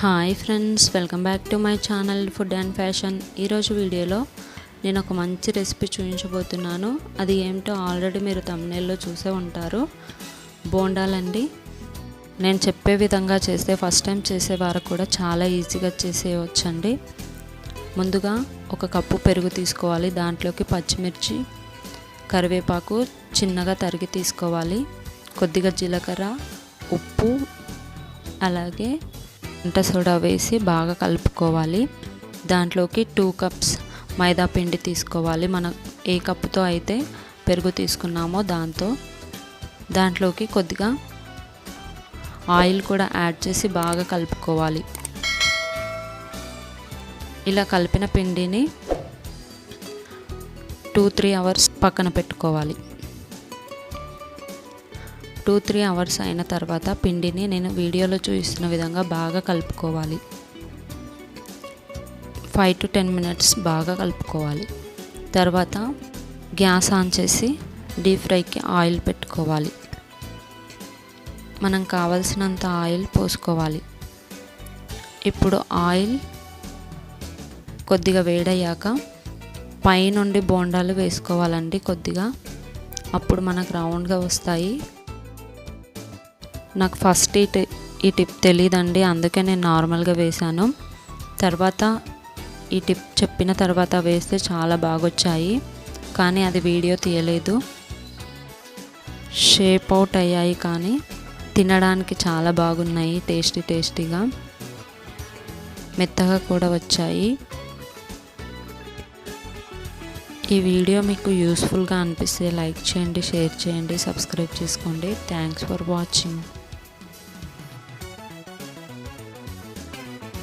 Hi friends welcome back to my channel food and fashion ఈరోజు వీడియోలో నేను ఒక మంచి రెసిపీ చూపించబోతున్నాను. అది ఏమిటో ఆల్రెడీ మీరు తమ్నేల్లో చూసే ఉంటారు. బోండాలండి. నేను చెప్పే విధంగా చేస్తే ఫస్ట్ టైం చేసేవారు కూడా చాలా ఈజీగా చేసేయవచ్చండి ముందుగా ఒక కప్పు పెరుగు తీసుకోవాలి. దాంట్లోకి పచ్చిమిర్చి కరివేపాకు చిన్నగా తరిగి తీసుకోవాలి. కొద్దిగా జీలకర్ర ఉప్పు అలాగే వంట సోడా వేసి బాగా కలుపుకోవాలి. దాంట్లోకి టూ కప్స్ మైదా పిండి తీసుకోవాలి. మనం ఏ కప్పుతో అయితే పెరుగు తీసుకున్నామో దాంతో. దాంట్లోకి కొద్దిగా ఆయిల్ కూడా యాడ్ చేసి బాగా కలుపుకోవాలి. ఇలా కలిపిన పిండిని టూ త్రీ అవర్స్ పక్కన పెట్టుకోవాలి. టూ త్రీ అవర్స్ అయిన తర్వాత పిండిని నేను వీడియోలో చూపిస్తున్న విధంగా బాగా కలుపుకోవాలి. ఫైవ్ టు టెన్ మినిట్స్ బాగా కలుపుకోవాలి. తర్వాత గ్యాస్ ఆన్ చేసి డీప్ ఫ్రైకి ఆయిల్ పెట్టుకోవాలి. మనం కావలసినంత ఆయిల్ పోసుకోవాలి. ఇప్పుడు ఆయిల్ కొద్దిగా వేడయ్యాక పైనుండి బోండాలు వేసుకోవాలండి కొద్దిగా. అప్పుడు మనకు రౌండ్గా వస్తాయి. నాకు ఫస్ట్ ఈ ఈ టిప్ తెలియదండి అందుకే నేను నార్మల్గా వేశాను. తర్వాత ఈ టిప్ చెప్పిన తర్వాత వేస్తే చాలా బాగొచ్చాయి కానీ అది వీడియో తీయలేదు. షేప్ అవుట్ అయ్యాయి కానీ తినడానికి చాలా బాగున్నాయి టేస్టీ టేస్టీగా. మెత్తగా కూడా వచ్చాయి. ఈ వీడియో మీకు యూస్ఫుల్గా అనిపిస్తే లైక్ చేయండి షేర్ చేయండి సబ్స్క్రైబ్ చేసుకోండి. Thanks for watching.